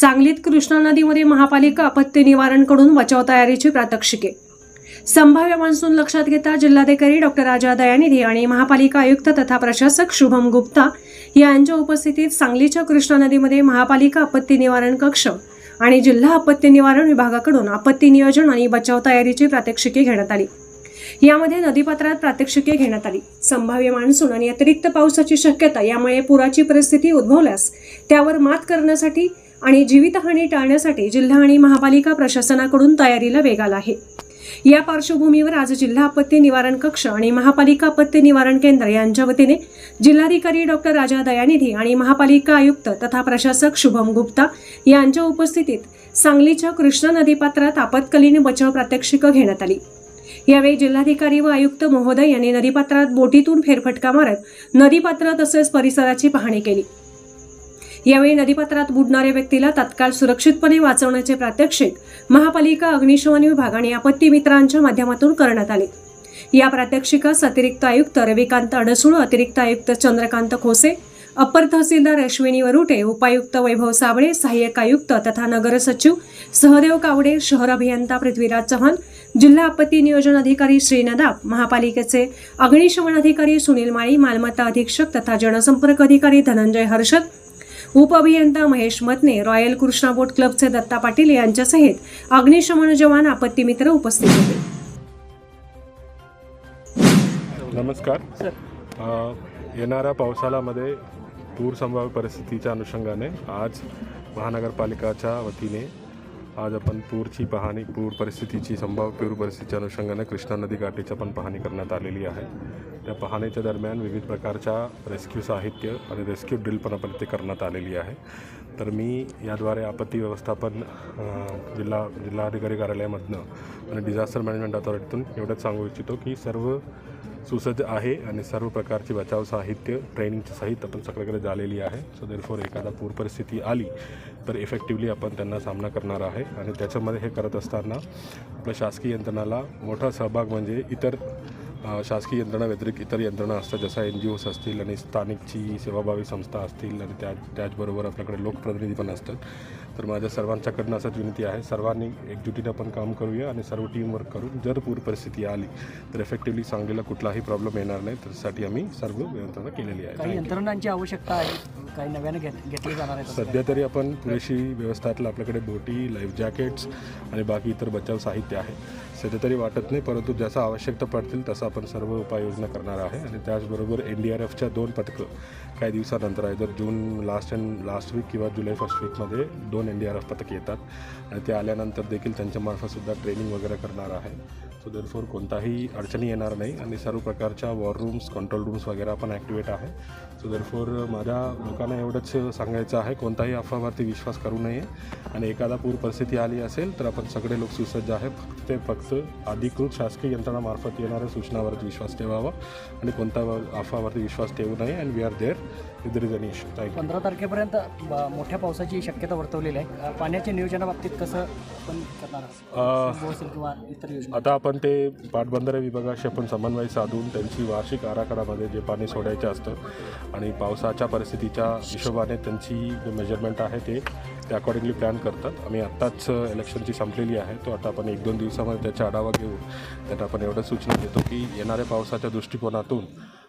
सांगलीत कृष्णा नदीमध्ये महापालिका आपत्ती निवारणकडून बचाव तयारीची प्रात्यक्षिके. संभाव्य मान्सून लक्षात घेता जिल्हाधिकारी डॉक्टर राजा दयानिधी आणि महापालिका आयुक्त तथा प्रशासक शुभम गुप्ता यांच्या उपस्थितीत सांगलीच्या कृष्णा नदीमध्ये महापालिका आपत्ती निवारण कक्ष आणि जिल्हा आपत्ती निवारण विभागाकडून आपत्ती नियोजन आणि बचाव तयारीची प्रात्यक्षिके घेण्यात आली. यामध्ये नदीपात्रात प्रात्यक्षिके घेण्यात आली. संभाव्य मान्सून आणि अतिरिक्त पावसाची शक्यता यामुळे पुराची परिस्थिती उद्भवल्यास त्यावर मात करण्यासाठी आणि जीवितहानी टाळण्यासाठी जिल्हा आणि महापालिका प्रशासनाकडून तयारीला वेग आला आहे. या पार्श्वभूमीवर आज जिल्हा आपत्ती निवारण कक्ष आणि महापालिका आपत्ती निवारण केंद्र यांच्या वतीने जिल्हाधिकारी डॉक्टर राजा दयानिधी आणि महापालिका आयुक्त तथा प्रशासक शुभम गुप्ता यांच्या उपस्थितीत सांगलीच्या कृष्णा नदीपात्रात आपत्कालीन बचाव प्रात्यक्षिकं घेण्यात आली. यावेळी जिल्हाधिकारी व आयुक्त महोदय यांनी नदीपात्रात बोटीतून फेरफटका मारत नदीपात्र तसेच परिसराची पाहणी केली. यावेळी नदीपात्रात बुडणाऱ्या व्यक्तीला तत्काळ सुरक्षितपणे वाचवण्याचे प्रात्यक्षिक महापालिका अग्निशमन विभाग आणि आपत्ती मित्रांच्या माध्यमातून करण्यात आले. या प्रात्यक्षिकास अतिरिक्त आयुक्त रविकांत अडसूळ अतिरिक्त आयुक्त चंद्रकांत खोसे अप्पर तहसीलदार अश्विनी वरुटे उपायुक्त वैभव साबळे सहाय्यक आयुक्त तथा नगर सचिव सहदेव कावडे शहर अभियंता पृथ्वीराज चव्हाण जिल्हा आपत्ती नियोजन अधिकारी श्री नदाब महापालिकेचे अग्निशमन अधिकारी सुनील माळी मालमत्ता अधीक्षक तथा जनसंपर्क अधिकारी धनंजय हर्षद उपअभियंता महेश मतने रॉयल कृष्णा बोट क्लबचे दत्ता पाटील यांच्यासहित अग्निशमन जवान आपत्ती मित्र उपस्थित होते. नमस्कार. येणाऱ्या पावसाळ्यामध्ये पूर संभाव्य परिस्थितीच्या अनुषंगाने आज महानगरपालिकाच्या वतीने आज आपण पूरची पाहणी पूर परिस्थितीची संभाव्य पूर परिस्थितीच्या अनुषंगाने कृष्णा नदी गाठीची पण पाहणी करण्यात आलेली आहे. त्या पाहणीच्या दरम्यान विविध प्रकारच्या रेस्क्यू साहित्य आणि रेस्क्यू ड्रिल पण आपण इथे करण्यात आलेली आहे. तर मी याद्वारे आपत्ती व्यवस्थापन जिल्हा जिल्हाधिकारी कार्यालयामधनं आणि डिझास्टर मॅनेजमेंट अथॉरिटीतून एवढंच सांगू इच्छितो की सर्व सुसज्ज आहे आणि सर्व प्रकारची बचाव साहित्य ट्रेनिंगचं साहित्य आपण सगळीकडे झालेली आहे. सो देरफोर एखादा पूर परिस्थिती आली तर इफेक्टिवली आपण त्यांना सामना करणार आहे. आणि त्याच्यामध्ये हे करत असताना आपल्या शासकीय यंत्रणाला मोठा सहभाग म्हणजे इतर शासकीय यंत्रणा व्यतिरिक्त इतर यंत्रणा असतात जसं एन जी ओस असतील आणि स्थानिकची सेवाभावी संस्था असतील आणि त्या त्याचबरोबर आपल्याकडे लोकप्रतिनिधी पण असतात. तर माझ्या सर्वांच्याकडनं असंच विनंती आहे सर्वांनी एकजुटीनं आपण काम करूया आणि सर्व टीमवर्क करून जर पूर परिस्थिती आली तर इफेक्टिवली सांगलीला कुठलाही प्रॉब्लेम येणार नाही. त्यासाठी आम्ही सर्व यंत्रणा केलेली आहे. काही यंत्रणांची आवश्यकता आहे काही नव्याने घेत घेतली जाणार असं सध्या तरी आपण पुरेशी व्यवस्थातलं आपल्याकडे बोटी लाईफ जॅकेट्स आणि बाकी इतर बचाव साहित्य आहे. सध्या तरी वाटत नाही परंतु जसं आवश्यकता पडतील तसं आपण सर्व उपाययोजना करणार आहे आणि त्याचबरोबर एन डी आर एफच्या दोन पथकं काही दिवसानंतर आहे जर June last and last week किंवा जुलै फर्स्ट वीकमध्ये दोन एन डी आर एफ पथक येतात आणि ते आल्यानंतर देखील त्यांच्यामार्फतसुद्धा ट्रेनिंग वगैरे करणार आहे. सो देरफोर कोणताही अडचणी येणार नाही आणि सर्व प्रकारच्या वॉर रूम्स कंट्रोल रूम्स वगैरे पण ॲक्टिवेट आहे. सो देरफोर माझ्या लोकांना एवढंच सांगायचं आहे कोणताही अफवावरती विश्वास करू नये आणि एखादा पूर परिस्थिती आली असेल तर आपण सगळे लोक सुसज्ज आहे. फक्त ते फक्त अधिकृत शासकीय यंत्रणामार्फत येणाऱ्या सूचनावरती विश्वास ठेवावा आणि कोणता अफवावरती विश्वास ठेवू नये and we are there issue thank you पंधरा तारखेपर्यंत ब- मोठ्या पावसाची शक्यता वर्तवलेली आहे. अ, पाण्याच्या नियोजनाबाबतीत कसं आपण करणार? आहोत? अ, असेल किंवा इतर योजना? आता आपण ते पाटबंधारे विभागाशी आपण समन्वय साधून त्यांची वार्षिक आराखडामध्ये जे पाणी सोडायचं असतं आणि पावसाच्या परिस्थितीच्या हिशोबाने त्यांची जे मेजरमेंट आहे ते ते अकॉर्डिंगली प्लॅन करतात. आम्ही आत्ताच इलेक्शनची संपलेली आहे. तो आता आपण एक दोन दिवसामध्ये त्याचा आढावा घेऊ त्यात आपण एवढं सूचना देतो की येणाऱ्या पावसाच्या दृष्टिकोनातून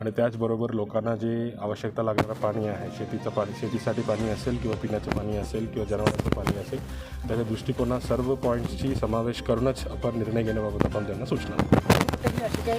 आणि त्याचबरोबर लोकांना जे आवश्यकता लागणारं पाणी आहे शेतीचं पाणी शेतीसाठी पाणी असेल किंवा पिण्याचं पाणी असेल किंवा जनावरांचं पाणी असेल त्याच्या दृष्टिकोनात सर्व पॉईंट्सची समावेश करूनच आपण निर्णय घेण्याबाबत आपण त्यांना सूचना देऊ.